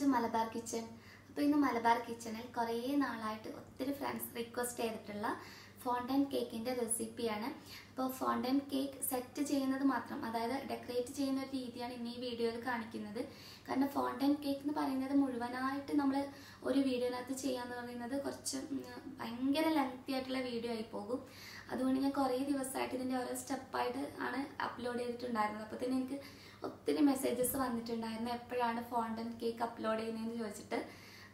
To Malabar kitchen. അപ്പോൾ ഇന്ന് മലബാർ കിച്ചണിൽ കുറേ നാളായിട്ട് ഒത്തിരി ഫ്രണ്ട്സ് റിക്വസ്റ്റ് ചെയ്തിട്ടുള്ള ഫോണ്ടൻ കേക്കിന്റെ റെസിപ്പിയാണ് അപ്പോൾ ഫോണ്ടൻ കേക്ക് സെറ്റ് ചെയ്യുന്നത് മാത്രം അതായത് ഡെക്കറേറ്റ് ചെയ്യുന്ന ഒരു രീതിയാണ് ഇന്ന് ഈ വീഡിയോയിൽ കാണിക്കുന്നത്. കാരണം ഫോണ്ടൻ കേക്ക് എന്ന് പറയുന്നത് മുഴുവനായിട്ട് നമ്മൾ ഒരു വീഡിയോനകത്ത് ചെയ്യാന്ന് പറയുന്നത് കുറച്ച് ഭയങ്കര ലെങ്തി ആയിട്ടുള്ള വീഡിയോ ആയി പോകും. അതുകൊണ്ട് ഞാൻ കുറേ ദിവസമായിട്ട് ഇതിന്റെ ഓരോ സ്റ്റെപ്പായിട്ട് ആണ് അപ്ലോഡ് ചെയ്തിട്ടുണ്ടായിരുന്നത്. അപ്പോൾ തന്നെ എനിക്ക് ഒത്തിരി മെസ്സേജസ് വന്നിട്ടുണ്ടായിരുന്നു. എപ്പോഴാണ് ഫോണ്ടൻ കേക്ക് അപ്ലോഡ് ചെയ്യുന്നതെന്ന് ചോദിച്ചിട്ട്.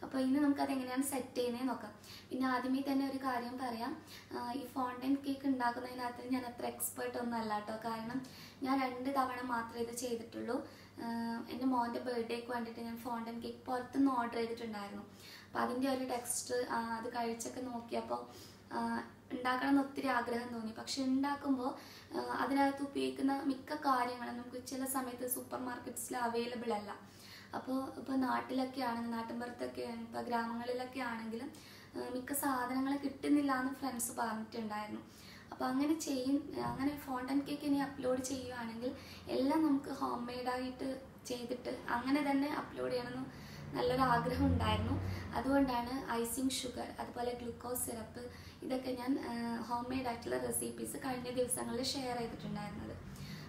അപ്പോൾ ഇന്ന് നമുക്ക് അതെങ്ങനെയാണ് സെറ്റ് ചെയ്യുന്നതെന്ന് നോക്കാം. പിന്നെ ആദ്യമേ തന്നെ ഒരു കാര്യം പറയാം. ഈ ഫോണ്ടൻ കേക്ക് ഉണ്ടാക്കുന്നതിനകത്ത് ഞാൻ അത്ര എക്സ്പേർട്ട് ഒന്നും അല്ല കേട്ടോ. കാരണം ഞാൻ രണ്ട് തവണ മാത്രമേ ഇത് ചെയ്തിട്ടുള്ളൂ. എന്റെ മോന്റെ ബർത്ത്ഡേക്ക് വേണ്ടിയിട്ട് ഞാൻ ഫോണ്ടൻ കേക്ക് പുറത്തുനിന്ന് ഓർഡർ ചെയ്തിട്ടുണ്ടായിരുന്നു. അപ്പോൾ അതിന്റെ ഒരു ടെക്സ്റ്റ് അത് കഴിച്ചൊക്കെ നോക്കിയപ്പോൾ ഉണ്ടാക്കണം എന്ന് ഒത്തിരി ആഗ്രഹം തോന്നി. പക്ഷെ ഉണ്ടാക്കുമ്പോൾ അതിനകത്ത് ഉപയോഗിക്കുന്ന മിക്ക കാര്യങ്ങളും നമുക്ക് ചില സമയത്ത് സൂപ്പർ മാർക്കറ്റ്സിൽ അവൈലബിൾ അല്ല. അപ്പോൾ ഇപ്പോൾ നാട്ടിലൊക്കെ ആണെങ്കിൽ നാട്ടിൻപുറത്തൊക്കെ ഇപ്പോൾ ഗ്രാമങ്ങളിലൊക്കെ ആണെങ്കിലും മിക്ക സാധനങ്ങൾ കിട്ടുന്നില്ല എന്ന് ഫ്രണ്ട്സ് പറഞ്ഞിട്ടുണ്ടായിരുന്നു. അപ്പോൾ അങ്ങനെ ചെയ്യും അങ്ങനെ ഫോണ്ടൻ കേക്ക് ഇനി അപ്ലോഡ് ചെയ്യുകയാണെങ്കിൽ എല്ലാം നമുക്ക് ഹോം മെയ്ഡായിട്ട് ചെയ്തിട്ട് അങ്ങനെ തന്നെ അപ്ലോഡ് ചെയ്യണമെന്ന് നല്ലൊരു ആഗ്രഹം ഉണ്ടായിരുന്നു. അതുകൊണ്ടാണ് ഐസിങ് ഷുഗർ അതുപോലെ ഗ്ലൂക്കോസ് സിറപ്പ് ഇതൊക്കെ ഞാൻ ഹോം മെയ്ഡ് ആയിട്ടുള്ള റെസിപ്പീസ് കഴിഞ്ഞ ദിവസങ്ങളിൽ ഷെയർ ചെയ്തിട്ടുണ്ടായിരുന്നത്.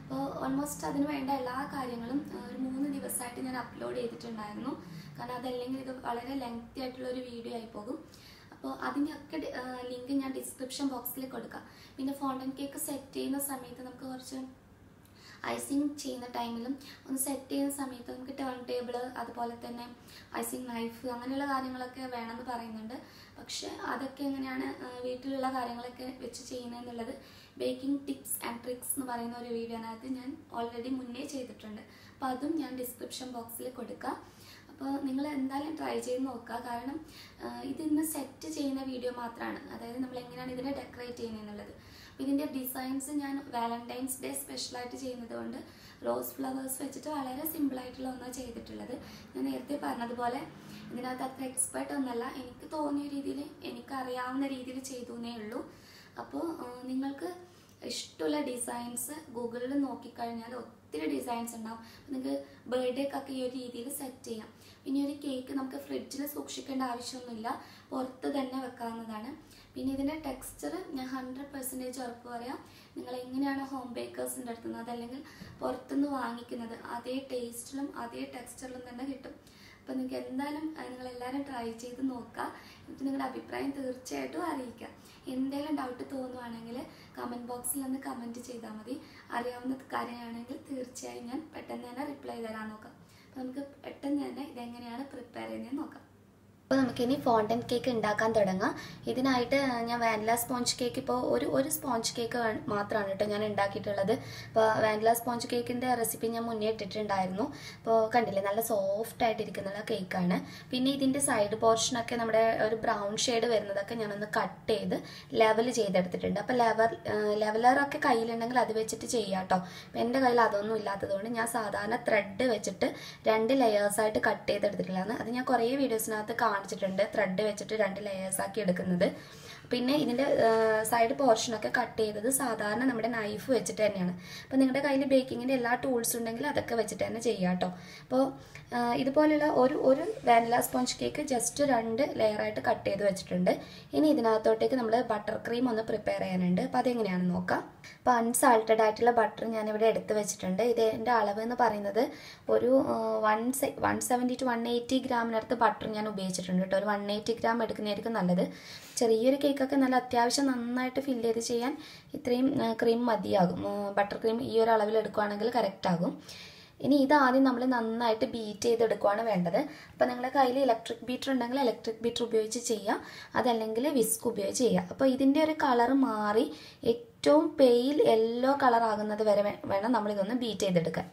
അപ്പോൾ ഓൾമോസ്റ്റ് അതിന് വേണ്ട എല്ലാ കാര്യങ്ങളും ഒരു മൂന്ന് ദിവസമായിട്ട് ഞാൻ അപ്ലോഡ് ചെയ്തിട്ടുണ്ടായിരുന്നു. കാരണം അതല്ലെങ്കിൽ ഇത് വളരെ ലെങ്തി ആയിട്ടുള്ള ഒരു വീഡിയോ ആയി പോകും. അപ്പോൾ അതിന്റെയൊക്കെ ലിങ്ക് ഞാൻ ഡിസ്ക്രിപ്ഷൻ ബോക്സിൽ കൊടുക്കാം. പിന്നെ ഫോണ്ടൻ കേക്ക് സെറ്റ് ചെയ്യുന്ന സമയത്ത് നമുക്ക് കുറച്ച് ഐസിങ് ചെയ്യുന്ന ടൈമിലും ഒന്ന് സെറ്റ് ചെയ്യുന്ന സമയത്ത് നമുക്ക് ടേൺ ടേബിൾ അതുപോലെ തന്നെ ഐസിങ് നൈഫ് അങ്ങനെയുള്ള കാര്യങ്ങളൊക്കെ വേണമെന്ന് പറയുന്നുണ്ട്. പക്ഷെ അതൊക്കെ എങ്ങനെയാണ് വീട്ടിലുള്ള കാര്യങ്ങളൊക്കെ വെച്ച് ചെയ്യുന്നതെന്നുള്ളത് ബേക്കിംഗ് ടിപ്സ് ആൻഡ് ട്രിക്സ് എന്ന് പറയുന്ന ഒരു വീഡിയോ വീഡിയോനകത്ത് ഞാൻ ഓൾറെഡി മുന്നേ ചെയ്തിട്ടുണ്ട്. അപ്പം അതും ഞാൻ ഡിസ്ക്രിപ്ഷൻ ബോക്സിൽ കൊടുക്കാം. അപ്പോൾ നിങ്ങൾ എന്തായാലും ട്രൈ ചെയ്ത് നോക്കുക. കാരണം ഇതിന്ന് സെറ്റ് ചെയ്യുന്ന വീഡിയോ മാത്രമാണ് അതായത് നമ്മൾ എങ്ങനെയാണ് ഇതിനെ ഡെക്കറേറ്റ് ചെയ്യുന്നതെന്നുള്ളത്. അപ്പോൾ ഇതിന്റെ ഡിസൈൻസ് ഞാൻ വാലന്റൈൻസ് ഡേ സ്പെഷ്യലായിട്ട് ചെയ്യുന്നത് കൊണ്ട് റോസ് ഫ്ലവേഴ്സ് വെച്ചിട്ട് വളരെ സിമ്പിളായിട്ടുള്ള ഒന്നാണ് ചെയ്തിട്ടുള്ളത്. ഞാൻ നേരത്തെ പറഞ്ഞതുപോലെ ഇതിനകത്ത് അത്ര എക്സ്പേർട്ട് ഒന്നല്ല. എനിക്ക് തോന്നിയ രീതിയിൽ എനിക്കറിയാവുന്ന രീതിയിൽ ചെയ്തു എന്നേ ഉള്ളൂ അപ്പോൾ നിങ്ങൾക്ക് ഇഷ്ടമുള്ള ഡിസൈൻസ് ഗൂഗിളിൽ നോക്കിക്കഴിഞ്ഞാൽ ഒത്തിരി ഡിസൈൻസ് ഉണ്ടാവും. നിങ്ങൾക്ക് ബർത്ത്ഡേക്കൊക്കെ ഈ ഒരു രീതിയിൽ സെറ്റ് ചെയ്യാം. പിന്നെ ഒരു കേക്ക് നമുക്ക് ഫ്രിഡ്ജിൽ സൂക്ഷിക്കേണ്ട ആവശ്യമൊന്നുമില്ല. പുറത്ത് തന്നെ വെക്കാവുന്നതാണ്. പിന്നെ ഇതിന്റെ ടെക്സ്ചർ ഞാൻ ഹൺഡ്രഡ് പെർസെന്റേജ് ഉറപ്പ് പറയാം. നിങ്ങൾ എങ്ങനെയാണ് ഹോം ബേക്കേഴ്സിന്റെ അടുത്ത് നിന്ന് അതല്ലെങ്കിൽ പുറത്തുനിന്ന് വാങ്ങിക്കുന്നത്? അതേ ടേസ്റ്റിലും അതേ ടെക്സ്ചറിലും തന്നെ കിട്ടും. അപ്പോൾ നിങ്ങൾക്ക് എന്തായാലും നിങ്ങൾ എല്ലാവരും ട്രൈ ചെയ്ത് നോക്കുക. എന്നിട്ട് നിങ്ങളുടെ അഭിപ്രായം തീർച്ചയായിട്ടും അറിയിക്കുക. എന്തെങ്കിലും ഡൗട്ട് തോന്നുവാണെങ്കിൽ കമന്റ് ബോക്സിൽ ഒന്ന് കമന്റ് ചെയ്താൽ മതി. അറിയാവുന്ന കാര്യമാണെങ്കിൽ തീർച്ചയായും ഞാൻ പെട്ടെന്ന് തന്നെ റിപ്ലൈ തരാൻ നോക്കാം. അപ്പോൾ നമുക്ക് പെട്ടെന്ന് തന്നെ ഇതെങ്ങനെയാണ് പ്രിപ്പയർ ചെയ്യുന്നത് നോക്കാം. അപ്പോൾ നമുക്കിനി ഫോണ്ടൻ കേക്ക് ഉണ്ടാക്കാൻ തുടങ്ങാം. ഇതിനായിട്ട് ഞാൻ വാനില സ്പോഞ്ച് കേക്ക് ഇപ്പോൾ ഒരു ഒരു സ്പോഞ്ച് കേക്ക് മാത്രമാണ് കേട്ടോ ഞാൻ ഉണ്ടാക്കിയിട്ടുള്ളത് അപ്പോൾ വാനില സ്പോഞ്ച് കേക്കിന്റെ റെസിപ്പി ഞാൻ മുന്നേ ഇട്ടിട്ടുണ്ടായിരുന്നു. അപ്പോൾ കണ്ടില്ലേ നല്ല സോഫ്റ്റ് ആയിട്ടിരിക്കുന്ന കേക്കാണ് പിന്നെ ഇതിന്റെ സൈഡ് പോർഷനൊക്കെ നമ്മുടെ ഒരു ബ്രൗൺ ഷെയ്ഡ് വരുന്നതൊക്കെ ഞാനൊന്ന് കട്ട് ചെയ്ത് ലെവൽ ചെയ്തെടുത്തിട്ടുണ്ട്. അപ്പോൾ ലെവൽ ലെവലറൊക്കെ കയ്യിലുണ്ടെങ്കിൽ അത് വെച്ചിട്ട് ചെയ്യാം കേട്ടോ അപ്പം എന്റെ കയ്യിൽ അതൊന്നും ഇല്ലാത്തതുകൊണ്ട് ഞാൻ സാധാരണ ത്രെഡ് വെച്ചിട്ട് രണ്ട് ലെയേഴ്സായിട്ട് കട്ട് ചെയ്തെടുത്തിട്ടുള്ളതാണ്. അത് ഞാൻ കുറേ വീഡിയോസിനകത്ത് കാണിച്ചിട്ടുണ്ട് ത്രെഡ് വെച്ചിട്ട് രണ്ട് ലെയേഴ്സ് ആക്കി എടുക്കുന്നത്. പിന്നെ ഇതിന്റെ സൈഡ് പോർഷനൊക്കെ കട്ട് ചെയ്തത് സാധാരണ നമ്മുടെ നൈഫ് വെച്ചിട്ട് തന്നെയാണ്. അപ്പോൾ നിങ്ങളുടെ കയ്യിൽ ബേക്കിങ്ങിന്റെ എല്ലാ ടൂൾസ് ഉണ്ടെങ്കിൽ അതൊക്കെ വെച്ചിട്ട് തന്നെ ചെയ്യാം കേട്ടോ. അപ്പോൾ ഇതുപോലെയുള്ള ഒരു ഒരു വാനില സ്പോഞ്ച് കേക്ക് ജസ്റ്റ് രണ്ട് ലെയറായിട്ട് കട്ട് ചെയ്ത് വെച്ചിട്ടുണ്ട്. ഇനി ഇതിനകത്തോട്ടേക്ക് നമ്മൾ ബട്ടർ ക്രീം ഒന്ന് പ്രിപ്പയർ ചെയ്യാനുണ്ട്. അപ്പോൾ അതെങ്ങനെയാണെന്ന് നോക്കാം. അപ്പോൾ അൺസാൾട്ടഡ് ആയിട്ടുള്ള ബട്ടർ ഞാനിവിടെ എടുത്ത് വെച്ചിട്ടുണ്ട്. ഇതിന്റെ അളവ് എന്ന് പറയുന്നത് ഒരു one one seventy two one eighty ഗ്രാമിനടുത്ത് butter ഞാൻ ഉപയോഗിച്ചിട്ടുണ്ട് കേട്ടോ. ഒരു വൺ എയ്റ്റി ഗ്രാം എടുക്കുന്നതായിരിക്കും നല്ലത്. ചെറിയൊരു കേക്കൊക്കെ നല്ല അത്യാവശ്യം നന്നായിട്ട് ഫില്ല് ചെയ്ത് ചെയ്യാൻ ഇത്രയും ക്രീം മതിയാകും. ബട്ടർ ക്രീം ഈ ഒരു അളവിൽ എടുക്കുകയാണെങ്കിൽ കറക്റ്റ് ആകും. ഇനി ഇതാദ്യം നമ്മൾ നന്നായിട്ട് ബീറ്റ് ചെയ്തെടുക്കുകയാണ് വേണ്ടത്. അപ്പോൾ നിങ്ങളുടെ കയ്യിൽ ഇലക്ട്രിക് ബീറ്റർ ഉണ്ടെങ്കിൽ ഇലക്ട്രിക് ബീറ്റർ ഉപയോഗിച്ച് ചെയ്യാം അതല്ലെങ്കിൽ വിസ്ക് ഉപയോഗിച്ച് ചെയ്യാം അപ്പോൾ ഇതിന്റെ ഒരു കളർ മാറി ഏറ്റവും പെയിൽ യെല്ലോ കളർ ആകുന്നത് വരെ വേണം നമ്മളിതൊന്ന് ബീറ്റ് ചെയ്തെടുക്കാൻ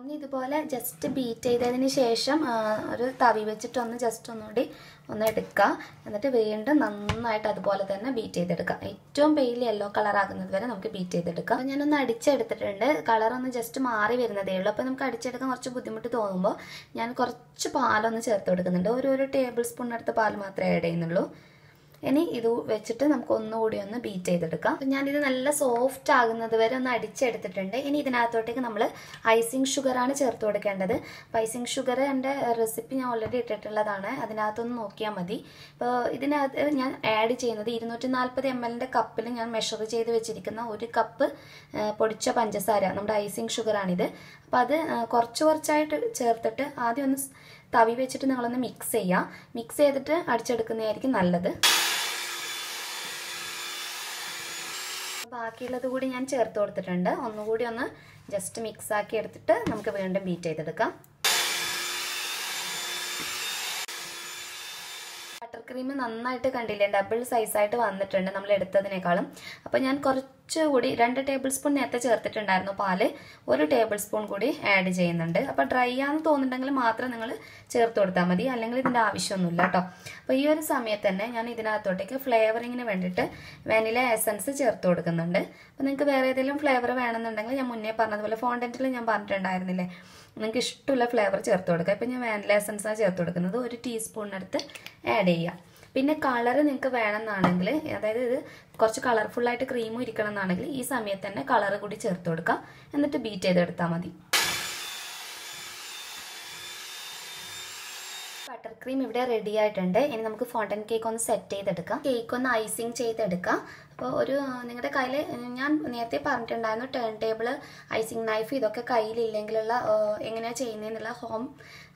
ഒന്ന് ഇതുപോലെ ജസ്റ്റ് ബീറ്റ് ചെയ്തതിന് ശേഷം ഒരു തവി വെച്ചിട്ട് ഒന്ന് ജസ്റ്റ് ഒന്നുകൂടി ഒന്ന് എടുക്കുക എന്നിട്ട് വീണ്ടും നന്നായിട്ട് അതുപോലെ തന്നെ ബീറ്റ് ചെയ്തെടുക്കുക ഏറ്റവും പെയിൽ യെല്ലോ കളർ ആകുന്നത് വരെ നമുക്ക് ബീറ്റ് ചെയ്തെടുക്കാം. അപ്പോൾ ഞാനൊന്ന് അടിച്ചെടുത്തിട്ടുണ്ട്. കളർ ഒന്ന് ജസ്റ്റ് മാറി വരുന്നതേ ഉള്ളൂ. അപ്പോൾ നമുക്ക് അടിച്ചെടുക്കാൻ കുറച്ച് ബുദ്ധിമുട്ട് തോന്നുമ്പോൾ ഞാൻ കുറച്ച് പാലൊന്ന് ചേർത്ത് കൊടുക്കുന്നുണ്ട്. ഒരു ഒരു ടേബിൾ സ്പൂൺ പാൽ മാത്രമേ ആഡ് ചെയ്യുന്നുള്ളൂ. ഇനി ഇത് വെച്ചിട്ട് നമുക്ക് ഒന്നുകൂടി ഒന്ന് ബീറ്റ് ചെയ്തെടുക്കാം. ഞാനിത് നല്ല സോഫ്റ്റ് ആകുന്നത് വരെ ഒന്ന് അടിച്ചെടുത്തിട്ടുണ്ട്. ഇനി ഇതിനകത്തോട്ടേക്ക് നമ്മൾ ഐസിങ് ഷുഗറാണ് ചേർത്ത് കൊടുക്കേണ്ടത്. അപ്പോൾ ഐസിങ് ഷുഗർ എന്റെ റെസിപ്പി ഞാൻ ഓൾറെഡി ഇട്ടിട്ടുള്ളതാണ്. അതിനകത്തൊന്ന് നോക്കിയാൽ മതി. അപ്പോൾ ഇതിനകത്ത് ഞാൻ ആഡ് ചെയ്യുന്നത് ഇരുന്നൂറ്റി നാൽപ്പത് എം എല്ലിന്റെ കപ്പിൽ ഞാൻ മെഷർ ചെയ്ത് വെച്ചിരിക്കുന്ന ഒരു കപ്പ് പൊടിച്ച പഞ്ചസാര. നമ്മുടെ ഐസിങ് ഷുഗറാണിത് അപ്പോൾ അത് കുറച്ച് കുറച്ചായിട്ട് ചേർത്തിട്ട് ആദ്യം ഒന്ന് തവി വെച്ചിട്ട് നിങ്ങളൊന്ന് മിക്സ് ചെയ്യുക മിക്സ് ചെയ്തിട്ട് അടിച്ചെടുക്കുന്നതായിരിക്കും നല്ലത്. ബാക്കിയുള്ളത് കൂടി ഞാൻ ചേർത്ത് കൊടുത്തിട്ടുണ്ട്. ഒന്നുകൂടി ഒന്ന് ജസ്റ്റ് മിക്സ് ആക്കി എടുത്തിട്ട് നമുക്ക് വീണ്ടും ബീറ്റ് ചെയ്തെടുക്കാം. ക്രീം നന്നായിട്ട് കണ്ടില്ലേ? ഡബിൾ സൈസായിട്ട് വന്നിട്ടുണ്ട് നമ്മൾ എടുത്തതിനേക്കാളും. അപ്പോൾ ഞാൻ കുറച്ചുകൂടി രണ്ട് ടേബിൾ സ്പൂൺ നേരത്തെ ചേർത്തിട്ടുണ്ടായിരുന്നു പാൽ. ഒരു ടേബിൾ സ്പൂൺ കൂടി ആഡ് ചെയ്യുന്നുണ്ട്. അപ്പോൾ ഡ്രൈ ആണെന്ന് തോന്നുന്നുണ്ടെങ്കിൽ മാത്രം നിങ്ങൾ ചേർത്ത് കൊടുത്താൽ മതി. അല്ലെങ്കിൽ ഇതിന്റെ ആവശ്യമൊന്നുമില്ല കേട്ടോ. അപ്പോൾ ഈ ഒരു സമയത്ത് തന്നെ ഞാൻ ഇതിനകത്തോട്ടേക്ക് ഫ്ലേവറിങ്ങിന് വേണ്ടിയിട്ട് വാനില എസൻസ് ചേർത്ത് കൊടുക്കുന്നുണ്ട്. അപ്പോൾ നിങ്ങൾക്ക് വേറെ ഏതെങ്കിലും ഫ്ലേവർ വേണമെന്നുണ്ടെങ്കിൽ ഞാൻ മുന്നേ പറഞ്ഞതുപോലെ ഫോണ്ടന്റിൽ ഞാൻ പറഞ്ഞിട്ടുണ്ടായിരുന്നില്ലേ? നിങ്ങൾക്ക് ഇഷ്ടമുള്ള ഫ്ലേവർ ചേർത്ത് കൊടുക്കുക. ഇപ്പം ഞാൻ വാനില എസൻസാണ് ചേർത്ത് കൊടുക്കുന്നത്. ഒരു ടീസ്പൂണിനടുത്ത് ആഡ് ചെയ്യുക. പിന്നെ കളർ നിങ്ങൾക്ക് വേണമെന്നാണെങ്കിൽ അതായത് ഇത് കുറച്ച് കളർഫുള്ളായിട്ട് ക്രീമും ഇരിക്കണം എന്നാണെങ്കിൽ ഈ സമയത്ത് തന്നെ കളർ കൂടി ചേർത്ത് കൊടുക്കുക. എന്നിട്ട് ബീറ്റ് ചെയ്തെടുത്താൽ മതി. ബട്ടർ ക്രീം ഇവിടെ റെഡി ആയിട്ടുണ്ട്. ഇനി നമുക്ക് ഫോണ്ടൻ കേക്ക് ഒന്ന് സെറ്റ് ചെയ്തെടുക്കാം. കേക്ക് ഒന്ന് ഐസിങ് ചെയ്തെടുക്കാം. അപ്പോൾ ഒരു നിങ്ങളുടെ കയ്യിൽ ഞാൻ നേരത്തെ പറഞ്ഞിട്ടുണ്ടായിരുന്നു ടേൺ ടേബിൾ ഐസിങ് നൈഫ് ഇതൊക്കെ കയ്യിലില്ലെങ്കിലുള്ള എങ്ങനെയാണ് ചെയ്യുന്നതെന്നുള്ള ഹോം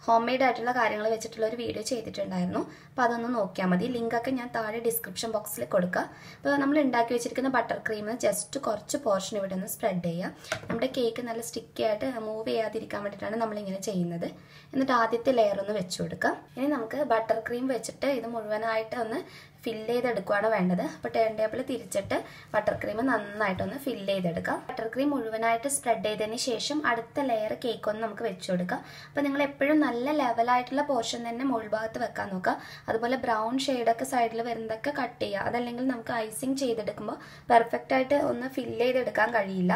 ഹോം മെയ്ഡ് ആയിട്ടുള്ള കാര്യങ്ങൾ വെച്ചിട്ടുള്ള ഒരു വീഡിയോ ചെയ്തിട്ടുണ്ടായിരുന്നു. അപ്പോൾ അതൊന്ന് നോക്കിയാൽ മതി. ലിങ്കൊക്കെ ഞാൻ താഴെ ഡിസ്ക്രിപ്ഷൻ ബോക്സിൽ കൊടുക്കുക അപ്പോൾ നമ്മൾ ഉണ്ടാക്കി വെച്ചിരിക്കുന്ന ബട്ടർ ക്രീം ജസ്റ്റ് കുറച്ച് പോർഷൻ ഇവിടെ ഒന്ന് സ്പ്രെഡ് ചെയ്യുക നമ്മുടെ കേക്ക് നല്ല സ്റ്റിക്കി ആയിട്ട് മൂവ് ചെയ്യാതിരിക്കാൻ വേണ്ടിയിട്ടാണ് നമ്മളിങ്ങനെ ചെയ്യുന്നത്. എന്നിട്ട് ആദ്യത്തെ ലെയർ ഒന്ന് വെച്ച് കൊടുക്കാം. ഇനി നമുക്ക് ബട്ടർ ക്രീം വെച്ചിട്ട് ഇത് മുഴുവനായിട്ട് ഒന്ന് ഫില്ല് ചെയ്തെടുക്കുകയാണ് വേണ്ടത്. അപ്പോൾ ടേൺ ടേബിൾ തിരിച്ചിട്ട് ബട്ടർ ക്രീം നന്നായിട്ടൊന്ന് ഫില്ല് ചെയ്തെടുക്കാം. ബട്ടർ ക്രീം മുഴുവനായിട്ട് സ്പ്രെഡ് ചെയ്തതിന് ശേഷം അടുത്ത ലെയർ കേക്ക് ഒന്ന് നമുക്ക് വെച്ച് കൊടുക്കാം അപ്പോൾ നിങ്ങൾ എപ്പോഴും നല്ല ലെവലായിട്ടുള്ള പോർഷൻ തന്നെ മുൾഭാഗത്ത് വെക്കാൻ നോക്കുക. അതുപോലെ ബ്രൗൺ ഷെയ്ഡൊക്കെ സൈഡിൽ വരുന്നതൊക്കെ കട്ട് ചെയ്യുക. അതല്ലെങ്കിൽ നമുക്ക് ഐസിങ് ചെയ്തെടുക്കുമ്പോൾ പെർഫെക്റ്റ് ആയിട്ട് ഒന്ന് ഫില്ല് ചെയ്തെടുക്കാൻ കഴിയില്ല.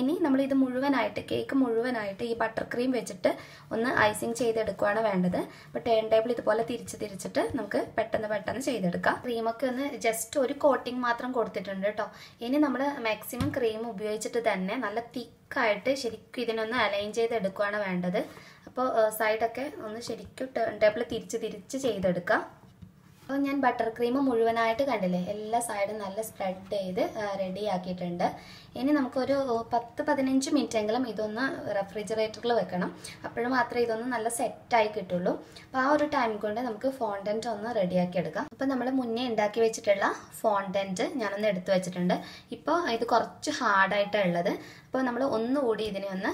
ഇനി നമ്മൾ ഇത് മുഴുവനായിട്ട് കേക്ക് മുഴുവനായിട്ട് ഈ ബട്ടർ ക്രീം വെച്ചിട്ട് ഒന്ന് ഐസിങ് ചെയ്തെടുക്കുകയാണ് വേണ്ടത്. അപ്പോൾ ടേൺ ടേബിൾ ഇതുപോലെ തിരിച്ച് തിരിച്ചിട്ട് നമുക്ക് പെട്ടെന്ന് പെട്ടെന്ന് ചെയ്തെടുക്കാം. ക്രീമൊക്കെ ഒന്ന് ജസ്റ്റ് ഒരു കോട്ടിംഗ് മാത്രം കൊടുത്തിട്ടുണ്ട് കേട്ടോ ഇനി നമ്മൾ മാക്സിമം ക്രീം ഉപയോഗിച്ചിട്ട് തന്നെ നല്ല തിക്കായിട്ട് ശരിക്കും ഇതിനൊന്ന് അലൈൻ ചെയ്തെടുക്കുകയാണ് വേണ്ടത്. അപ്പോൾ സൈഡൊക്കെ ഒന്ന് ശരിക്കും ടേബിൾ തിരിച്ച് തിരിച്ച് ചെയ്തെടുക്കാം. അപ്പോൾ ഞാൻ ബട്ടർ ക്രീം മുഴുവനായിട്ട് കണ്ടില്ലേ? എല്ലാ സൈഡും നല്ല സ്പ്രെഡ് ചെയ്ത് റെഡി ആക്കിയിട്ടുണ്ട്. ഇനി നമുക്കൊരു പത്ത് പതിനഞ്ച് മിനിറ്റ് എങ്കിലും ഇതൊന്ന് റെഫ്രിജറേറ്ററിൽ വെക്കണം. അപ്പോഴും മാത്രമേ ഇതൊന്ന് നല്ല സെറ്റായി കിട്ടുള്ളൂ. അപ്പോൾ ആ ഒരു ടൈം കൊണ്ട് നമുക്ക് ഫോണ്ടന്റ് ഒന്ന് റെഡിയാക്കി എടുക്കാം. അപ്പോൾ നമ്മൾ മുന്നേ ഉണ്ടാക്കി വെച്ചിട്ടുള്ള ഫോണ്ടന്റ് ഞാനൊന്ന് എടുത്തു വെച്ചിട്ടുണ്ട്. ഇപ്പോൾ ഇത് കുറച്ച് ഹാർഡായിട്ടാണ് ഉള്ളത്. അപ്പോൾ നമ്മൾ ഒന്നുകൂടി ഇതിനെ ഒന്ന്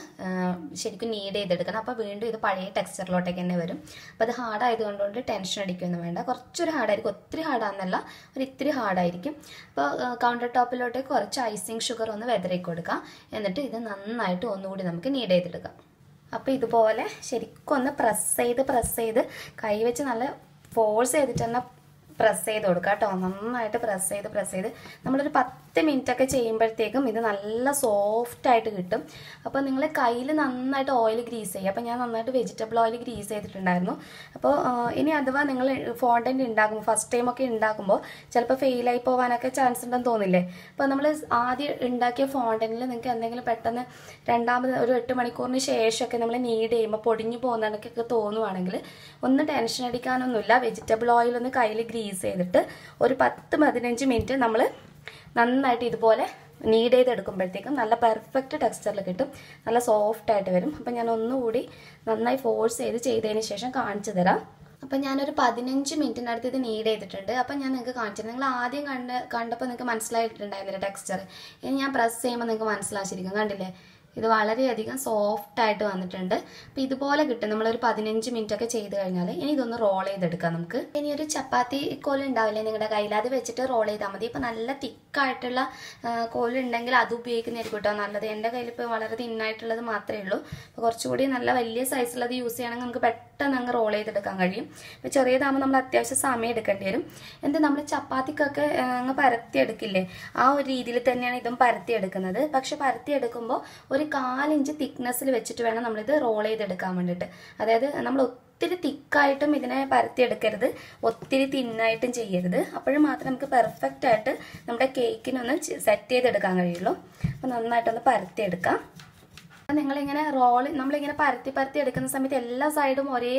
ശരിക്കും നീഡ് ചെയ്തെടുക്കണം. അപ്പോൾ വീണ്ടും ഇത് പഴയ ടെക്സ്ചറിലോട്ടേക്ക് തന്നെ വരും. അപ്പോൾ അത് ഹാർഡ് ആയതുകൊണ്ട് ടെൻഷൻ അടിക്കുകയൊന്നും വേണ്ട. കുറച്ചൊരു ഹാർഡായിരിക്കും ഒത്തിരി ഹാർഡാണെന്നല്ല ഒരു ഇത്തിരി ഹാർഡായിരിക്കും അപ്പോൾ കൗണ്ടർ ടോപ്പിലോട്ടേക്ക് കുറച്ച് ഐസിങ് ഷുഗർ ഒന്ന് വെതറി കൊടുക്കാം. എന്നിട്ട് ഇത് നന്നായിട്ട് ഒന്നുകൂടി നമുക്ക് നീഡ് ചെയ്തെടുക്കാം. അപ്പോൾ ഇതുപോലെ ശരിക്കും ഒന്ന് പ്രസ് ചെയ്ത് പ്രസ് ചെയ്ത് കൈ വെച്ച് നല്ല ഫോഴ്സ് ചെയ്തിട്ട് തന്നെ പ്രസ് ചെയ്ത് കൊടുക്കുക കേട്ടോ. നന്നായിട്ട് പ്രസ് ചെയ്ത് പ്രസ് ചെയ്ത് നമ്മളൊരു പത്ത് മിനിറ്റ് ഒക്കെ ചെയ്യുമ്പോഴത്തേക്കും ഇത് നല്ല സോഫ്റ്റ് ആയിട്ട് കിട്ടും. അപ്പോൾ നിങ്ങൾ കയ്യിൽ നന്നായിട്ട് ഓയിൽ ഗ്രീസ് ചെയ്യുക. അപ്പോൾ ഞാൻ നന്നായിട്ട് വെജിറ്റബിൾ ഓയിൽ ഗ്രീസ് ചെയ്തിട്ടുണ്ടായിരുന്നു. അപ്പോൾ ഇനി അഥവാ നിങ്ങൾ ഫോണ്ടന്റ് ഉണ്ടാക്കുമ്പോൾ ഫസ്റ്റ് ടൈമൊക്കെ ഉണ്ടാക്കുമ്പോൾ ചിലപ്പോൾ ഫെയിലായി പോകാനൊക്കെ ചാൻസ് ഉണ്ടെന്ന് തോന്നില്ലേ? അപ്പോൾ നമ്മൾ ആദ്യം ഉണ്ടാക്കിയ ഫോണ്ടനിൽ നിങ്ങൾക്ക് എന്തെങ്കിലും പെട്ടെന്ന് രണ്ടാമത് ഒരു എട്ട് മണിക്കൂറിന് ശേഷമൊക്കെ നമ്മൾ നീഡ് ചെയ്യുമ്പോൾ പൊടിഞ്ഞു പോകുന്നതൊക്കെ തോന്നുവാണെങ്കിൽ ഒന്ന് ടെൻഷൻ അടിക്കാനൊന്നുമില്ല. വെജിറ്റബിൾ ഓയിൽ ഒന്ന് കയ്യിൽ ഗ്രീസ് ചെയ്തിട്ട് ഒരു പത്ത് പതിനഞ്ച് മിനിറ്റ് നമ്മൾ നന്നായിട്ട് ഇതുപോലെ നീഡ് ചെയ്തെടുക്കുമ്പോഴത്തേക്കും നല്ല പെർഫെക്റ്റ് ടെക്സ്ചറിൽ കിട്ടും. നല്ല സോഫ്റ്റ് ആയിട്ട് വരും. അപ്പം ഞാൻ ഒന്നുകൂടി നന്നായി ഫോഴ്സ് ചെയ്ത് ചെയ്തതിന് ശേഷം കാണിച്ചു തരാം. അപ്പം ഞാനൊരു പതിനഞ്ച് മിനിറ്റിനടുത്ത് ഇത് നീഡ് ചെയ്തിട്ടുണ്ട്. അപ്പം ഞാൻ നിങ്ങൾക്ക് കാണിച്ചു നിങ്ങൾ ആദ്യം കണ്ട് കണ്ടപ്പോൾ നിങ്ങൾക്ക് മനസ്സിലായിട്ടുണ്ടായിരുന്നില്ല ടെക്സ്ചർ ഇനി ഞാൻ പ്രസ് ചെയ്യുമ്പോൾ നിങ്ങൾക്ക് മനസ്സിലാശിരിക്കും കണ്ടില്ലേ? ഇത് വളരെയധികം സോഫ്റ്റ് ആയിട്ട് വന്നിട്ടുണ്ട്. അപ്പം ഇതുപോലെ കിട്ടും. നമ്മളൊരു പതിനഞ്ച് മിനിറ്റ് ഒക്കെ ചെയ്ത് കഴിഞ്ഞാൽ ഇനി ഇതൊന്ന് റോൾ ചെയ്തെടുക്കാം നമുക്ക്. ഇനി ഒരു ചപ്പാത്തി കോൽ ഉണ്ടാവില്ലേ നിങ്ങളുടെ കയ്യിൽ? അത് വെച്ചിട്ട് റോൾ ചെയ്താൽ മതി. ഇപ്പം നല്ല തിക്കായിട്ടുള്ള കോലുണ്ടെങ്കിൽ അത് ഉപയോഗിക്കുന്നതായിരിക്കും കേട്ടോ നല്ലത്. എന്റെ കയ്യിൽ ഇപ്പോൾ വളരെ തിന്നായിട്ടുള്ളത് മാത്രമേ ഉള്ളൂ. അപ്പോൾ കുറച്ചുകൂടി നല്ല വലിയ സൈസുള്ളത് യൂസ് ചെയ്യണമെങ്കിൽ നമുക്ക് പെട്ടെന്ന് അങ്ങ് റോൾ ചെയ്തെടുക്കാൻ കഴിയും. ഇപ്പോൾ ചെറിയതാകുമ്പോൾ നമ്മൾ അത്യാവശ്യം സമയം എടുക്കേണ്ടി വരും. എന്ത് നമ്മൾ ചപ്പാത്തിക്കൊക്കെ അങ്ങ് അങ്ങ് പരത്തിയെടുക്കില്ലേ? ആ ഒരു രീതിയിൽ തന്നെയാണ് ഇതും പരത്തിയെടുക്കുന്നത്. പക്ഷെ പരത്തിയെടുക്കുമ്പോൾ ഒരു കാലിഞ്ച് തിക്നെസ്സിൽ വെച്ചിട്ട് വേണം നമ്മളിത് റോൾ ചെയ്തെടുക്കാൻ വേണ്ടിയിട്ട്. അതായത് നമ്മൾ ഒത്തിരി തിക്കായിട്ടും ഇതിനെ പരത്തിയെടുക്കരുത്. ഒത്തിരി തിന്നായിട്ടും ചെയ്യരുത്. അപ്പോഴും മാത്രമേ നമുക്ക് പെർഫെക്റ്റ് ആയിട്ട് നമ്മുടെ കേക്കിനൊന്ന് സെറ്റ് ചെയ്തെടുക്കാൻ കഴിയുള്ളൂ. അപ്പോൾ നന്നായിട്ടൊന്ന് പരത്തിയെടുക്കാം. നിങ്ങളിങ്ങനെ റോൾ നമ്മളിങ്ങനെ പരത്തി പരത്തി എടുക്കുന്ന സമയത്ത് എല്ലാ സൈഡും ഒരേ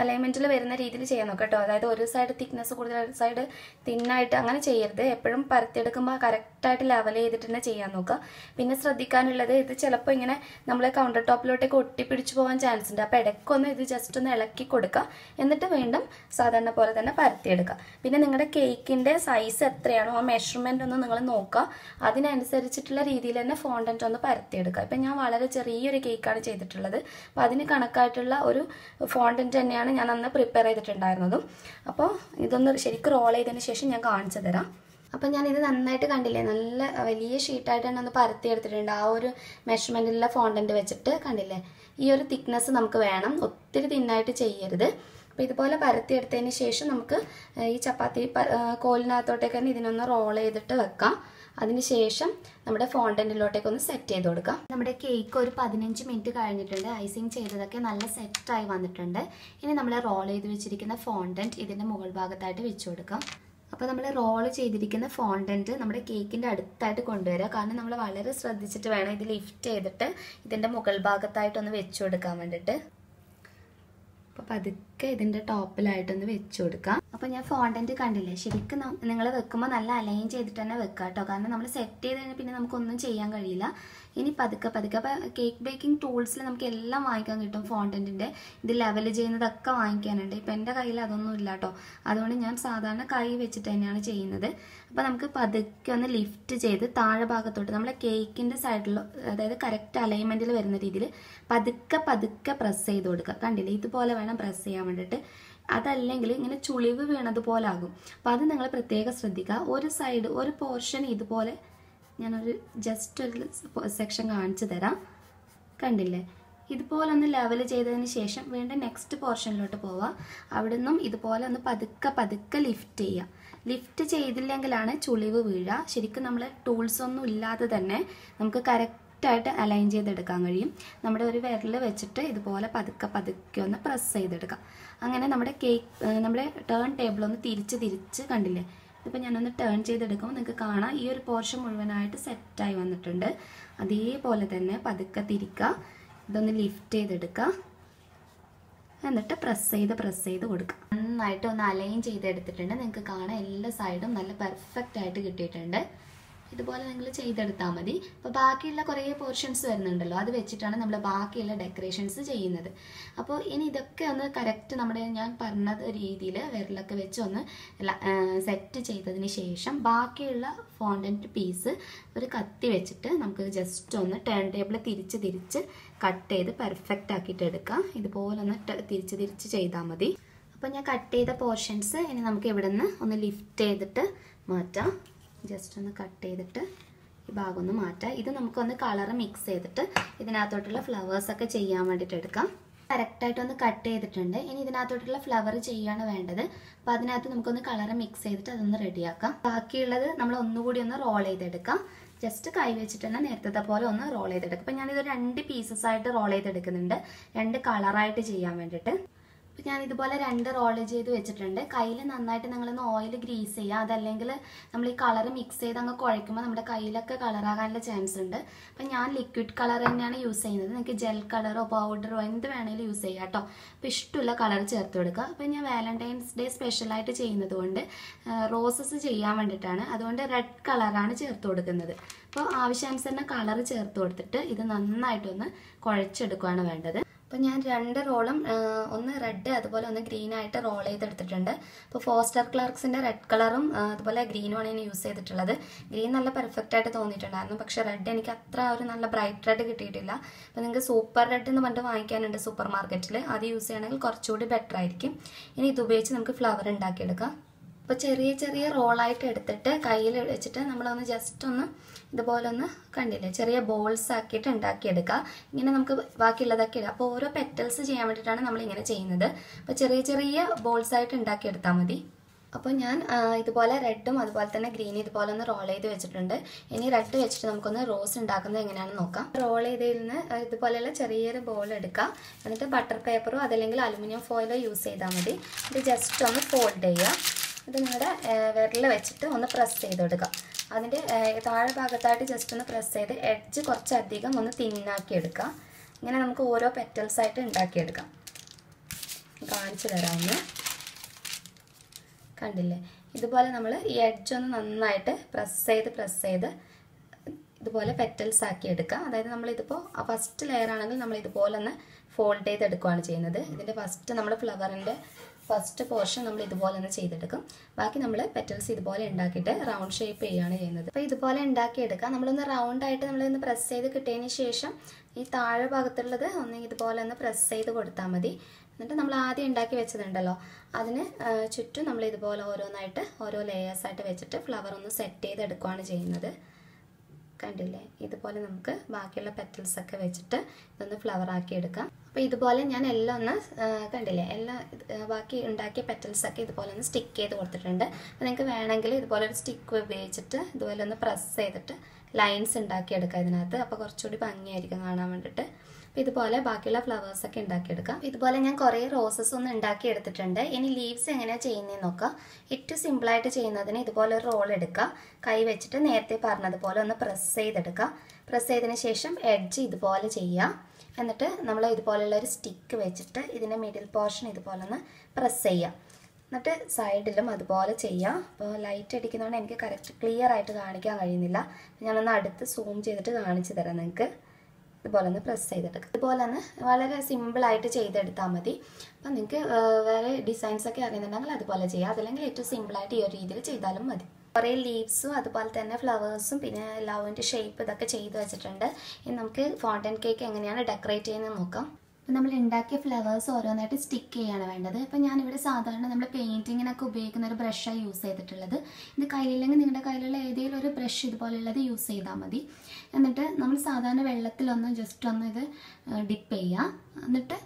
അലൈൻമെന്റിൽ വരുന്ന രീതിയിൽ ചെയ്യാൻ നോക്കാം കേട്ടോ അതായത് ഒരു സൈഡ് തിക്നെസ് കൂടുതൽ ഒരു സൈഡ് തിന്നായിട്ട് അങ്ങനെ ചെയ്യരുത്. എപ്പോഴും പരത്തിയെടുക്കുമ്പോൾ കറക്റ്റായിട്ട് ലെവൽ ചെയ്തിട്ട് തന്നെ ചെയ്യാൻ നോക്കുക പിന്നെ ശ്രദ്ധിക്കാനുള്ളത് ഇത് ചിലപ്പോൾ ഇങ്ങനെ നമ്മൾ കൗണ്ടർ ടോപ്പിലോട്ടേക്ക് ഒട്ടിപ്പിടിച്ചു പോകാൻ ചാൻസ് ഉണ്ട്. അപ്പോൾ ഇടയ്ക്കൊന്ന് ഇത് ജസ്റ്റ് ഒന്ന് ഇളക്കി കൊടുക്കുക എന്നിട്ട് വീണ്ടും സാധാരണ പോലെ തന്നെ പരത്തിയെടുക്കുക പിന്നെ നിങ്ങളുടെ കേക്കിന്റെ സൈസ് എത്രയാണോ ആ മെഷർമെന്റ് ഒന്ന് നിങ്ങൾ നോക്കുക അതിനനുസരിച്ചിട്ടുള്ള രീതിയിൽ തന്നെ ഫോണ്ടന്റ് ഒന്ന് പരത്തിയെടുക്കുക ഇപ്പം ഞാൻ വളരെ ചെറിയൊരു കേക്കാണ് ചെയ്തിട്ടുള്ളത്. അപ്പോൾ അതിന് കണക്കായിട്ടുള്ള ഒരു ഫോണ്ടന്റ് തന്നെയാണ് ഞാൻ അന്ന് പ്രിപ്പയർ ചെയ്തിട്ടുണ്ടായിരുന്നതും. അപ്പോൾ ഇതൊന്ന് ശരിക്കും റോൾ ചെയ്തതിന് ശേഷം ഞാൻ കാണിച്ചു തരാം. അപ്പം ഞാൻ ഇത് നന്നായിട്ട് കണ്ടില്ലേ? നല്ല വലിയ ഷീറ്റായിട്ട് തന്നെ ഒന്ന് പരത്തി എടുത്തിട്ടുണ്ട്. ആ ഒരു മെഷർമെന്റിലുള്ള ഫോണ്ടന്റ് വെച്ചിട്ട് കണ്ടില്ലേ? ഈ ഒരു തിക്നെസ് നമുക്ക് വേണം. ഒത്തിരി തിന്നായിട്ട് ചെയ്യരുത്. അപ്പോൾ ഇതുപോലെ പരത്തിയെടുത്തതിന് ശേഷം നമുക്ക് ഈ ചപ്പാത്തി കോലിനകത്തോട്ടേക്ക് തന്നെ ഇതിനൊന്ന് റോൾ ചെയ്തിട്ട് വെക്കാം. അതിനുശേഷം നമ്മുടെ ഫോണ്ടന്റിലോട്ടേക്ക് ഒന്ന് സെറ്റ് ചെയ്ത് കൊടുക്കാം. നമ്മുടെ കേക്ക് ഒരു പതിനഞ്ച് മിനിറ്റ് കഴിഞ്ഞിട്ടുണ്ട്. ഐസിങ് ചെയ്തതൊക്കെ നല്ല സെറ്റായി വന്നിട്ടുണ്ട്. ഇനി നമ്മൾ റോൾ ചെയ്ത് വെച്ചിരിക്കുന്ന ഫോണ്ടന്റ് ഇതിന്റെ മുകൾ ഭാഗത്തായിട്ട് വെച്ച് കൊടുക്കാം. അപ്പോൾ നമ്മൾ റോൾ ചെയ്തിരിക്കുന്ന ഫോണ്ടന്റ് നമ്മുടെ കേക്കിന്റെ അടുത്തായിട്ട് കൊണ്ടുവരിക കാരണം നമ്മൾ വളരെ ശ്രദ്ധിച്ചിട്ട് വേണം ഇത് ലിഫ്റ്റ് ചെയ്തിട്ട് ഇതിന്റെ മുകൾ ഭാഗത്തായിട്ടൊന്ന് വെച്ച് കൊടുക്കാൻ വേണ്ടിയിട്ട് അപ്പോൾ പതുക്കെ ഇതിന്റെ ടോപ്പിലായിട്ടൊന്ന് വെച്ച് കൊടുക്കാം. അപ്പോൾ ഞാൻ ഫോണ്ടന്റ് കണ്ടില്ലേ? ശരിക്കും നിങ്ങൾ വെക്കുമ്പോൾ നല്ല അലൈൻ ചെയ്തിട്ട് തന്നെ വെക്കുക കേട്ടോ കാരണം നമ്മൾ സെറ്റ് ചെയ്ത് കഴിഞ്ഞാൽ പിന്നെ നമുക്കൊന്നും ചെയ്യാൻ കഴിയില്ല. ഇനി പതുക്കെ പതുക്കെ അപ്പോൾ കേക്ക് ബേക്കിംഗ് ടൂൾസിൽ നമുക്ക് എല്ലാം വാങ്ങിക്കാൻ കിട്ടും ഫോണ്ടന്റിന്റെ ഇത് ലെവൽ ചെയ്യുന്നതൊക്കെ വാങ്ങിക്കാനുണ്ട്. ഇപ്പം എന്റെ കയ്യിൽ അതൊന്നും ഇല്ല കേട്ടോ അതുകൊണ്ട് ഞാൻ സാധാരണ കൈ വെച്ചിട്ട് തന്നെയാണ് ചെയ്യുന്നത്. അപ്പോൾ നമുക്ക് പതുക്കെ ഒന്ന് ലിഫ്റ്റ് ചെയ്ത് താഴെ ഭാഗത്തോട്ട് നമ്മളെ കേക്കിന്റെ സൈഡിൽ അതായത് കറക്റ്റ് അലൈൻമെന്റിൽ വരുന്ന രീതിയിൽ പതുക്കെ പതുക്കെ പ്രസ് ചെയ്ത് കൊടുക്കുക കണ്ടില്ലേ? ഇതുപോലെ വേണം പ്രസ് ചെയ്യാൻ വേണ്ടിയിട്ട് അതല്ലെങ്കിൽ ഇങ്ങനെ ചുളിവ് വീണതുപോലെ ആകും അപ്പോൾ അത് നിങ്ങൾ പ്രത്യേകം ശ്രദ്ധിക്കുക. ഒരു സൈഡ് ഒരു പോർഷൻ ഇതുപോലെ ഞാനൊരു ജസ്റ്റ് ഒരു സെക്ഷൻ കാണിച്ചു തരാം. കണ്ടില്ലേ? ഇതുപോലെ ഒന്ന് ലെവൽ ചെയ്തതിന് ശേഷം വീണ്ടും നെക്സ്റ്റ് പോർഷനിലോട്ട് പോവുക. അവിടെ നിന്നും ഇതുപോലെ ഒന്ന് പതുക്കെ പതുക്കെ ലിഫ്റ്റ് ചെയ്യുക. ലിഫ്റ്റ് ചെയ്തില്ലെങ്കിലാണ് ചുളിവ് വീഴുക. ശരിക്കും നമ്മൾ ടൂൾസ് ഒന്നും ഇല്ലാതെ തന്നെ നമുക്ക് കറക്റ്റായിട്ട് അലൈൻ ചെയ്തെടുക്കാൻ കഴിയും. നമ്മുടെ ഒരു വിരൽ വെച്ചിട്ട് ഇതുപോലെ പതുക്കെ പതുക്കെ ഒന്ന് പ്രസ് ചെയ്തെടുക്കാം. അങ്ങനെ നമ്മുടെ കേക്ക് നമ്മുടെ ടേൺ ടേബിൾ ഒന്ന് തിരിച്ച് തിരിച്ച് കണ്ടില്ലേ? ഇതിപ്പോൾ ഞാനൊന്ന് ടേൺ ചെയ്തെടുക്കുമ്പോൾ നിങ്ങൾക്ക് കാണാം. ഈ ഒരു പോർഷൻ മുഴുവനായിട്ട് സെറ്റായി വന്നിട്ടുണ്ട്. അതേപോലെ തന്നെ പതുക്കെ തിരിക്കുക. ഇതൊന്ന് ലിഫ്റ്റ് ചെയ്തെടുക്കുക. എന്നിട്ട് പ്രസ് ചെയ്ത് പ്രസ് ചെയ്ത് കൊടുക്കുക. നന്നായിട്ട് ഒന്ന് അലൈൻ ചെയ്തെടുത്തിട്ടുണ്ട്. നിങ്ങൾക്ക് കാണാം എല്ലാ സൈഡും നല്ല പെർഫെക്റ്റ് ആയിട്ട് കിട്ടിയിട്ടുണ്ട്. ഇതുപോലെ നിങ്ങൾ ചെയ്തെടുത്താൽ മതി. അപ്പോൾ ബാക്കിയുള്ള കുറേ പോർഷൻസ് വരുന്നുണ്ടല്ലോ അത് വെച്ചിട്ടാണ് നമ്മൾ ബാക്കിയുള്ള ഡെക്കറേഷൻസ് ചെയ്യുന്നത്. അപ്പോൾ ഇനി ഇതൊക്കെ ഒന്ന് കറക്റ്റ് നമ്മുടെ ഞാൻ പറഞ്ഞ രീതിയിൽ വിരലൊക്കെ വെച്ച് ഒന്ന് സെറ്റ് ചെയ്തതിന് ശേഷം ബാക്കിയുള്ള ഫോണ്ടന്റ് പീസ് ഒരു കത്തി വെച്ചിട്ട് നമുക്ക് ജസ്റ്റ് ഒന്ന് ടേൺ ടേബിൾ തിരിച്ച് തിരിച്ച് കട്ട് ചെയ്ത് പെർഫെക്റ്റ് ആക്കിയിട്ട് എടുക്കാം. ഇതുപോലെ ഒന്ന് തിരിച്ച് തിരിച്ച് ചെയ്താൽ മതി. അപ്പോൾ ഞാൻ കട്ട് ചെയ്ത പോർഷൻസ് ഇനി നമുക്ക് ഇവിടെ നിന്ന് ഒന്ന് ലിഫ്റ്റ് ചെയ്തിട്ട് മാറ്റാം. ജസ്റ്റ് ഒന്ന് കട്ട് ചെയ്തിട്ട് ഈ ഭാഗം ഒന്ന് മാറ്റാം. ഇത് നമുക്കൊന്ന് കളർ മിക്സ് ചെയ്തിട്ട് ഇതിനകത്തോട്ടുള്ള ഫ്ലവേഴ്സ് ഒക്കെ ചെയ്യാൻ വേണ്ടിയിട്ട് എടുക്കാം. കറക്റ്റായിട്ട് ഒന്ന് കട്ട് ചെയ്തിട്ടുണ്ട്. ഇനി ഇതിനകത്തോട്ടുള്ള ഫ്ലവർ ചെയ്യാണ് വേണ്ടത്. അപ്പം അതിനകത്ത് നമുക്കൊന്ന് കളർ മിക്സ് ചെയ്തിട്ട് അതൊന്ന് റെഡിയാക്കാം ബാക്കിയുള്ളത് നമ്മൾ ഒന്നുകൂടി ഒന്ന് റോൾ ചെയ്തെടുക്കാം. ജസ്റ്റ് കൈ വെച്ചിട്ട് തന്നെ നേരത്തെ പോലെ ഒന്ന് റോൾ ചെയ്തെടുക്കാം. അപ്പം ഞാനിത് രണ്ട് പീസസ് ആയിട്ട് റോൾ ചെയ്തെടുക്കുന്നുണ്ട്. രണ്ട് കളറായിട്ട് ചെയ്യാൻ വേണ്ടിയിട്ട്. അപ്പം ഞാൻ ഇതുപോലെ രണ്ട് റോൾ ചെയ്ത് വെച്ചിട്ടുണ്ട്. കയ്യിൽ നന്നായിട്ട് നിങ്ങളൊന്ന് ഓയിൽ ഗ്രീസ് ചെയ്യുക. അതല്ലെങ്കിൽ നമ്മൾ ഈ കളർ മിക്സ് ചെയ്ത് അങ്ങ് കുഴയ്ക്കുമ്പോൾ നമ്മുടെ കയ്യിലൊക്കെ കളറാകാനുള്ള ചാൻസ് ഉണ്ട്. അപ്പം ഞാൻ ലിക്വിഡ് കളർ തന്നെയാണ് യൂസ് ചെയ്യുന്നത്. നിങ്ങൾക്ക് ജെൽ കളറോ പൗഡറോ എന്ത് വേണമെങ്കിലും യൂസ് ചെയ്യാം കേട്ടോ. അപ്പോൾ ഇഷ്ടമുള്ള കളർ ചേർത്ത് കൊടുക്കുക. അപ്പം ഞാൻ വാലന്റൈൻസ് ഡേ സ്പെഷ്യലായിട്ട് ചെയ്യുന്നത് കൊണ്ട് റോസസ് ചെയ്യാൻ വേണ്ടിയിട്ടാണ്. അതുകൊണ്ട് റെഡ് കളറാണ് ചേർത്ത് കൊടുക്കുന്നത്. അപ്പോൾ ആവശ്യാനുസരണം കളർ ചേർത്ത് കൊടുത്തിട്ട് ഇത് നന്നായിട്ടൊന്ന് കുഴച്ചെടുക്കുകയാണ് വേണ്ടത്. അപ്പോൾ ഞാൻ രണ്ട് റോളും ഒന്ന് റെഡ് അതുപോലെ ഒന്ന് ഗ്രീൻ ആയിട്ട് റോൾ ചെയ്തെടുത്തിട്ടുണ്ട്. അപ്പോൾ ഫോസ്റ്റർ ക്ലർക്സിന്റെ റെഡ് കളറും അതുപോലെ ഗ്രീനുമാണ് ഞാൻ യൂസ് ചെയ്തിട്ടുള്ളത്. ഗ്രീൻ നല്ല പെർഫെക്റ്റ് ആയിട്ട് തോന്നിയിട്ടുണ്ടായിരുന്നു. പക്ഷെ റെഡ് എനിക്ക് അത്ര ഒരു നല്ല ബ്രൈറ്റ് റെഡ് കിട്ടിയിട്ടില്ല. അപ്പോൾ നിങ്ങൾക്ക് സൂപ്പർ റെഡ് എന്ന് പറഞ്ഞിട്ട് വാങ്ങിക്കാനുണ്ട് സൂപ്പർ മാർക്കറ്റിൽ അത് യൂസ് ചെയ്യണമെങ്കിൽ കുറച്ചുകൂടി ബെറ്റർ ആയിരിക്കും. ഇനി ഇത് ഉപയോഗിച്ച് നമുക്ക് ഫ്ലവർ ഉണ്ടാക്കിയെടുക്കാം. അപ്പോൾ ചെറിയ ചെറിയ റോളായിട്ട് എടുത്തിട്ട് കയ്യിൽ വെച്ചിട്ട് നമ്മളൊന്ന് ജസ്റ്റ് ഒന്ന് ഇതുപോലെ ഒന്ന് കണ്ടില്ലേ? ചെറിയ ബോൾസ് ആക്കിയിട്ട് ഉണ്ടാക്കിയെടുക്കുക ഇങ്ങനെ നമുക്ക് ബാക്കിയുള്ളതൊക്കെ ഇടാം. അപ്പോൾ ഓരോ പെറ്റൽസ് ചെയ്യാൻ വേണ്ടിയിട്ടാണ് നമ്മൾ ഇങ്ങനെ ചെയ്യുന്നത്. അപ്പോൾ ചെറിയ ചെറിയ ബോൾസ് ആയിട്ട് ഉണ്ടാക്കിയെടുത്താൽ മതി. അപ്പോൾ ഞാൻ ഇതുപോലെ റെഡും അതുപോലെ തന്നെ ഗ്രീനും ഇതുപോലെ ഒന്ന് റോൾ ചെയ്ത് വെച്ചിട്ടുണ്ട്. ഇനി റെഡ് വെച്ചിട്ട് നമുക്കൊന്ന് റോസ് ഉണ്ടാക്കുന്നത് എങ്ങനെയാണെന്ന് നോക്കാം. റോൾ ചെയ്തതിൽ നിന്ന് ഇതുപോലെയുള്ള ചെറിയൊരു ബോൾ എടുക്കാം. എന്നിട്ട് ബട്ടർ പേപ്പറോ അതല്ലെങ്കിൽ അലുമിനിയം ഫോയിലോ യൂസ് ചെയ്താൽ മതി. ഇത് ജസ്റ്റ് ഒന്ന് ഫോൾഡ് ചെയ്യുക. ഇത് നിങ്ങളുടെ വിരൽ വെച്ചിട്ട് ഒന്ന് പ്രസ് ചെയ്ത് കൊടുക്കുക. അതിന്റെ താഴെ ഭാഗത്തായിട്ട് ജസ്റ്റ് ഒന്ന് പ്രസ് ചെയ്ത് എഡ്ജ് കുറച്ചധികം ഒന്ന് തിന്നാക്കി എടുക്കുക ഇങ്ങനെ നമുക്ക് ഓരോ പെറ്റൽസ് ആയിട്ട് ഉണ്ടാക്കിയെടുക്കാം. കാണിച്ചു തരാമെന്ന് കണ്ടില്ലേ? ഇതുപോലെ നമ്മൾ ഈ എഡ്ജ് ഒന്ന് നന്നായിട്ട് പ്രസ് ചെയ്ത് പ്രസ് ചെയ്ത് ഇതുപോലെ പെറ്റൽസ് ആക്കി എടുക്കുക അതായത് നമ്മളിതിപ്പോൾ ഫസ്റ്റ് ലെയർ ആണെങ്കിൽ നമ്മൾ ഇതുപോലെ ഒന്ന് ഫോൾഡ് ചെയ്ത് ചെയ്തെടുക്കുകയാണ് ചെയ്യുന്നത്. ഇതിന്റെ ഫസ്റ്റ് നമ്മൾ ഫ്ലവറിന്റെ ഫസ്റ്റ് പോർഷൻ നമ്മൾ ഇതുപോലെ തന്നെ ചെയ്തെടുക്കും. ബാക്കി നമ്മൾ പെറ്റൽസ് ഇതുപോലെ ഉണ്ടാക്കിയിട്ട് റൗണ്ട് ഷേപ്പ് ചെയ്യുകയാണ് ചെയ്യുന്നത്. അപ്പോൾ ഇതുപോലെ ഉണ്ടാക്കിയെടുക്കുക നമ്മളൊന്ന് റൗണ്ട് ആയിട്ട് നമ്മളൊന്ന് പ്രസ് ചെയ്ത് കിട്ടിയതിന് ശേഷം ഈ താഴെ ഭാഗത്തുള്ളത് ഒന്ന് ഇതുപോലെ ഒന്ന് പ്രസ് ചെയ്ത് കൊടുത്താൽ മതി. എന്നിട്ട് നമ്മൾ ആദ്യം ഉണ്ടാക്കി വെച്ചതുണ്ടല്ലോ. അതിന് ചുറ്റും നമ്മൾ ഇതുപോലെ ഓരോന്നായിട്ട് ഓരോ ലേയേഴ്സായിട്ട് വെച്ചിട്ട് ഫ്ലവർ ഒന്ന് സെറ്റ് ചെയ്തെടുക്കുകയാണ് ചെയ്യുന്നത്. കണ്ടില്ലേ? ഇതുപോലെ നമുക്ക് ബാക്കിയുള്ള പെറ്റൽസ് ഒക്കെ വെച്ചിട്ട് ഇതൊന്ന് ഫ്ലവർ ആക്കി എടുക്കാം അപ്പോൾ ഇതുപോലെ ഞാൻ എല്ലാം ഒന്ന് കണ്ടില്ലേ? എല്ലാം ബാക്കി ഉണ്ടാക്കിയ പെറ്റൽസ് ഒക്കെ ഇതുപോലെ ഒന്ന് സ്റ്റിക്ക് ചെയ്ത് കൊടുത്തിട്ടുണ്ട്. അപ്പോൾ നിങ്ങൾക്ക് വേണമെങ്കിൽ ഇതുപോലെ ഒരു സ്റ്റിക്ക് ഉപയോഗിച്ചിട്ട് ഇതുപോലെ ഒന്ന് പ്രസ് ചെയ്തിട്ട് ലൈൻസ് ഉണ്ടാക്കിയെടുക്കാം ഇതിനകത്ത്. അപ്പോൾ കുറച്ചുകൂടി ഭംഗിയായിരിക്കും കാണാൻ വേണ്ടിയിട്ട് ഇതുപോലെ ബാക്കിയുള്ള ഫ്ലവേഴ്സ് ഒക്കെ ഉണ്ടാക്കിയെടുക്കാം. ഇതുപോലെ ഞാൻ കുറേ റോസസ് ഒന്ന് ഉണ്ടാക്കി എടുത്തിട്ടുണ്ട് ഇനി ലീവ്സ് എങ്ങനെയാണ് ചെയ്യുന്നതെന്ന് നോക്കാം. ഏറ്റവും സിമ്പിളായിട്ട് ചെയ്യുന്നതിന് ഇതുപോലെ ഒരു റോൾ എടുക്കുക കൈ വെച്ചിട്ട് നേരത്തെ പറഞ്ഞതുപോലെ ഒന്ന് പ്രസ് ചെയ്തെടുക്കുക പ്രസ് ചെയ്തതിന് ശേഷം എഡ്ജ് ഇതുപോലെ ചെയ്യുക എന്നിട്ട് നമ്മൾ ഇതുപോലെയുള്ള ഒരു സ്റ്റിക്ക് വെച്ചിട്ട് ഇതിന്റെ മിഡിൽ പോർഷൻ ഇതുപോലെ ഒന്ന് പ്രസ് ചെയ്യുക എന്നിട്ട് സൈഡിലും അതുപോലെ ചെയ്യാം. അപ്പോൾ ലൈറ്റ് അടിക്കുന്നതുകൊണ്ട് എനിക്ക് കറക്റ്റ് ക്ലിയർ ആയിട്ട് കാണിക്കാൻ കഴിയുന്നില്ല. ഞാനൊന്ന് അടുത്ത് സൂം ചെയ്തിട്ട് കാണിച്ചു തരാം നിങ്ങൾക്ക്. ഇതുപോലെ തന്നെ പ്രസ് ചെയ്തെടുക്കുക ഇതുപോലെ തന്നെ വളരെ സിമ്പിളായിട്ട് ചെയ്തെടുത്താൽ മതി. അപ്പം നിങ്ങൾക്ക് വേറെ ഡിസൈൻസ് ഒക്കെ അറിയുന്നുണ്ടെങ്കിൽ അതുപോലെ ചെയ്യാം. അതല്ലെങ്കിൽ ഏറ്റവും സിമ്പിളായിട്ട് ഈ ഒരു രീതിയിൽ ചെയ്താലും മതി. കുറേ ലീവ്സും അതുപോലെ തന്നെ ഫ്ലവേഴ്സും പിന്നെ ലവിന്റെ ഷേപ്പ് ഇതൊക്കെ ചെയ്ത് വെച്ചിട്ടുണ്ട്. ഇനി നമുക്ക് ഫോണ്ടൻ കേക്ക് എങ്ങനെയാണ് ഡെക്കറേറ്റ് ചെയ്യുന്നത് നോക്കാം. അപ്പോൾ നമ്മൾ ഉണ്ടാക്കിയ ഫ്ലവേഴ്സ് ഓരോന്നായിട്ട് സ്റ്റിക്ക് ചെയ്യാണ് വേണ്ടത്. അപ്പോൾ ഞാനിവിടെ സാധാരണ നമ്മൾ പെയിന്റിങ്ങിനൊക്കെ ഉപയോഗിക്കുന്ന ഒരു ബ്രഷാണ് യൂസ് ചെയ്തിട്ടുള്ളത്. ഇത് കയ്യിലില്ലെങ്കിൽ നിങ്ങളുടെ കയ്യിലുള്ള ഏതെങ്കിലും ഒരു ബ്രഷ് ഇതുപോലുള്ളത് യൂസ് ചെയ്താൽ മതി. എന്നിട്ട് നമ്മൾ സാധാരണ വെള്ളത്തിലൊന്ന് ജസ്റ്റ് ഒന്ന് ഇത് ഡിപ്പ് ചെയ്യുക എന്നിട്ട്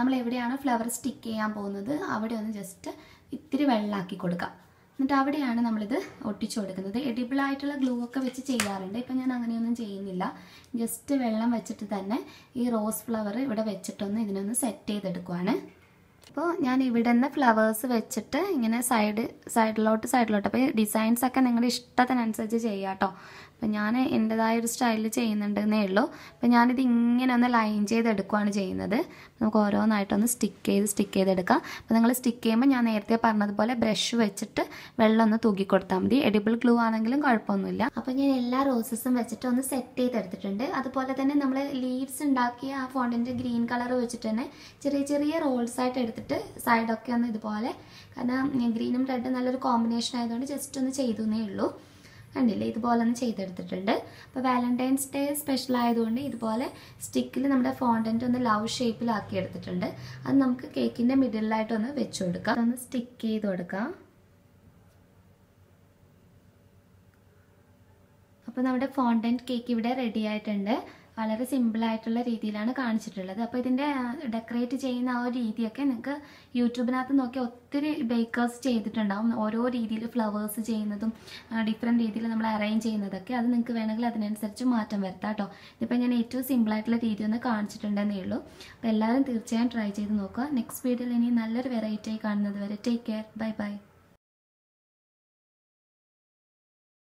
നമ്മൾ എവിടെയാണ് ഫ്ലവർ സ്റ്റിക്ക് ചെയ്യാൻ പോകുന്നത് അവിടെ ഒന്ന് ജസ്റ്റ് ഇത്തിരി വെള്ളമാക്കി കൊടുക്കുക എന്നിട്ട് അവിടെയാണ് നമ്മളിത് ഒട്ടിച്ചു കൊടുക്കുന്നത് എഡിബിൾ ആയിട്ടുള്ള ഗ്ലൂ ഒക്കെ വെച്ച് ചെയ്യാറുണ്ട്. ഇപ്പം ഞാൻ അങ്ങനെയൊന്നും ചെയ്യുന്നില്ല. ജസ്റ്റ് വെള്ളം വെച്ചിട്ട് തന്നെ ഈ റോസ് ഫ്ലവർ ഇവിടെ വെച്ചിട്ടൊന്ന് ഇതിനൊന്ന് സെറ്റ് ചെയ്തെടുക്കുവാണ്. അപ്പോൾ ഞാൻ ഇവിടെ നിന്ന് ഫ്ലവേഴ്സ് വെച്ചിട്ട് ഇങ്ങനെ സൈഡ് സൈഡിലോട്ട് സൈഡിലോട്ട് അപ്പോൾ ഡിസൈൻസ് ഒക്കെ നിങ്ങളുടെ ഇഷ്ടത്തിനനുസരിച്ച് ചെയ്യാം കേട്ടോ അപ്പം ഞാൻ എന്റെതായ ഒരു സ്റ്റൈലിൽ ചെയ്യുന്നുണ്ടെന്നേ ഉള്ളൂ. അപ്പം ഞാനിത് ഇങ്ങനെ ഒന്ന് ലൈൻ ചെയ്തെടുക്കുകയാണ് ചെയ്യുന്നത്. നമുക്ക് ഓരോന്നായിട്ടൊന്ന് സ്റ്റിക്ക് ചെയ്ത് സ്റ്റിക്ക് ചെയ്തെടുക്കാം. അപ്പോൾ നിങ്ങൾ സ്റ്റിക്ക് ചെയ്യുമ്പോൾ ഞാൻ നേരത്തെ പറഞ്ഞതുപോലെ ബ്രഷ് വെച്ചിട്ട് വെള്ളം ഒന്ന് തൂക്കി കൊടുത്താൽ മതി. എഡിബിൾ ഗ്ലൂ ആണെങ്കിലും കുഴപ്പമൊന്നുമില്ല. അപ്പോൾ ഞാൻ എല്ലാ റോസസും വെച്ചിട്ട് ഒന്ന് സെറ്റ് ചെയ്തെടുത്തിട്ടുണ്ട്. അതുപോലെ തന്നെ നമ്മൾ ലീവ്സ് ഉണ്ടാക്കിയ ആ ഫോണ്ടിന്റെ ഗ്രീൻ കളർ വെച്ചിട്ട് തന്നെ ചെറിയ ചെറിയ റോൾസ് ആയിട്ട് എടുത്തിട്ട് സൈഡൊക്കെ ഒന്ന് ഇതുപോലെ. കാരണം ഗ്രീനും റെഡും നല്ലൊരു കോമ്പിനേഷൻ ആയതുകൊണ്ട് ജസ്റ്റ് ഒന്ന് ചെയ്തു എന്നേ ഉള്ളൂ. കണ്ടില്ലേ? ഇതുപോലെ ഒന്ന് ചെയ്തെടുത്തിട്ടുണ്ട്. അപ്പോൾ വാലന്റൈൻസ് ഡേ സ്പെഷ്യൽ ആയതുകൊണ്ട് ഇതുപോലെ സ്റ്റിക്കിൽ നമ്മുടെ ഫോണ്ടന്റ് ഒന്ന് ലവ് ഷേപ്പിലാക്കി എടുത്തിട്ടുണ്ട്. അത് നമുക്ക് കേക്കിന്റെ മിഡിലായിട്ടൊന്ന് വെച്ച് കൊടുക്കാം. ഒന്ന് സ്റ്റിക്ക് ചെയ്ത് കൊടുക്കാം. അപ്പോൾ നമ്മുടെ ഫോണ്ടന്റ് കേക്ക് ഇവിടെ റെഡി ആയിട്ടുണ്ട്. വളരെ സിമ്പിളായിട്ടുള്ള രീതിയിലാണ് കാണിച്ചിട്ടുള്ളത്. അപ്പോൾ ഇതിന്റെ ഡെക്കറേറ്റ് ചെയ്യുന്ന ആ ഒരു രീതിയൊക്കെ നിങ്ങൾക്ക് യൂട്യൂബിനകത്ത് നോക്കി ഒത്തിരി ബേക്കേഴ്സ് ചെയ്തിട്ടുണ്ടാവും. ഓരോ രീതിയിൽ ഫ്ലവേഴ്സ് ചെയ്യുന്നതും ഡിഫറെന്റ് രീതിയിൽ നമ്മൾ അറേഞ്ച് ചെയ്യുന്നതൊക്കെ അത് നിങ്ങൾക്ക് വേണമെങ്കിൽ അതിനനുസരിച്ച് മാറ്റം വരുത്താം കേട്ടോ ഇതിപ്പോൾ ഞാൻ ഏറ്റവും സിമ്പിളായിട്ടുള്ള രീതി ഒന്ന് കാണിച്ചിട്ടുണ്ടെന്നേ ഉള്ളൂ. അപ്പോൾ എല്ലാവരും തീർച്ചയായും ട്രൈ ചെയ്ത് നോക്കുക. നെക്സ്റ്റ് വീഡിയോയിൽ ഇനി നല്ലൊരു വെറൈറ്റി ആയി കാണുന്നത് വരെ ടേക്ക് കെയർ ബൈ ബൈ